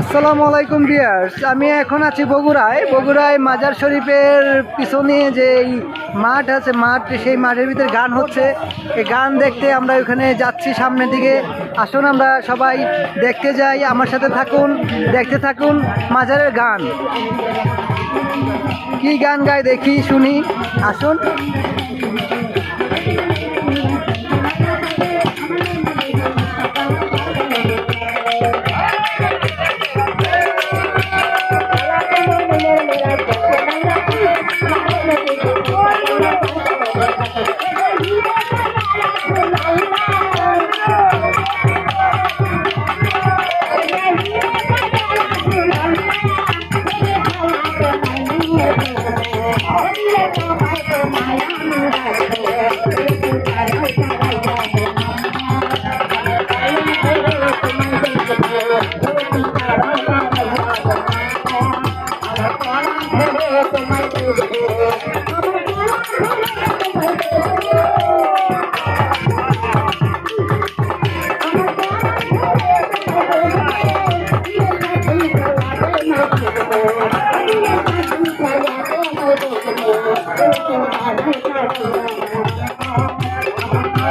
আসসালামু আলাইকুম বিয়ার্স আমি এখন আছি বগুড়ায়। বগুড়ায় মাজার শরীফের পিছনে যে মাঠ আছে, মাঠ, সেই মাঠের ভিতরে গান হচ্ছে। এই গান দেখতে আমরা ওখানে যাচ্ছি সামনের দিকে। আসুন আমরা সবাই দেখতে যাই, আমার সাথে থাকুন, দেখতে থাকুন মাজারের গান। কি গান গায় দেখি, শুনি, আসুন।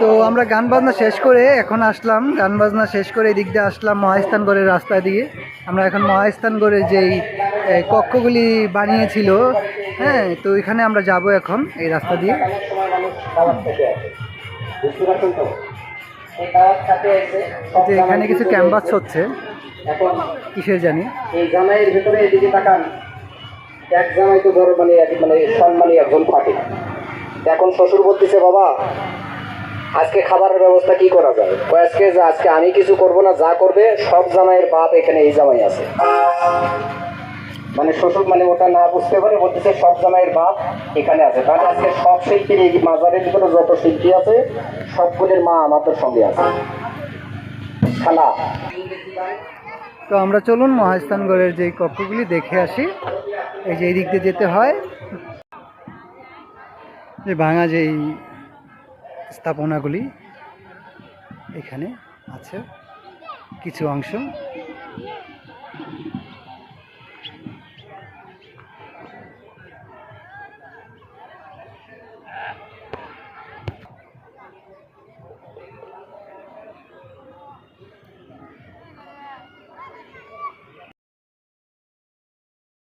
তো আমরা গান বাজনা শেষ করে এখন আসলাম। গান বাজনা শেষ করে এদিক দিয়ে আসলাম মহাস্থানগড়ের রাস্তা দিয়ে। আমরা এখন মহাস্থানগড়ের যেই কক্ষগুলি বানিয়েছিল হ্যাঁ তো এখানে আমরা যাব এখন এই রাস্তা দিয়ে। যে এখানে কিছু ক্যাম্পাস হচ্ছে, কিসের জানি। এই জামাইয়ের ভেতরে এদিকে তাকান। এক জামাই তো বড় মানে মানে সম্মানী একজন ফাটে এখন শ্বশুর বলতেছে, বাবা, আজকে খাবারের ব্যবস্থা কি করা যায়? আজকে যা- আজকে আমি কিছু করব না, যা করবে, সব জামাইয়ের বাপ এখানে এই জামাই আছে। মানে শ্বশুর মানে ওটা না বুঝতে পারে, বলতেছে, সব জামাইয়ের বাপ এখানে আছে। তাহলে আজকে সব শিল্পীর এই মাজারের ভিতরে যত শিল্পী আছে, সবগুলির মা আমাদের সঙ্গে আছে। খালা। তো আমরা চলুন মহাস্থানগড়ের যেই কক্ষগুলি দেখে আসি, এই যে এই দিক দিয়ে যেতে হয় যে ভাঙা যেই স্থাপনাগুলি এখানে আছে কিছু অংশ।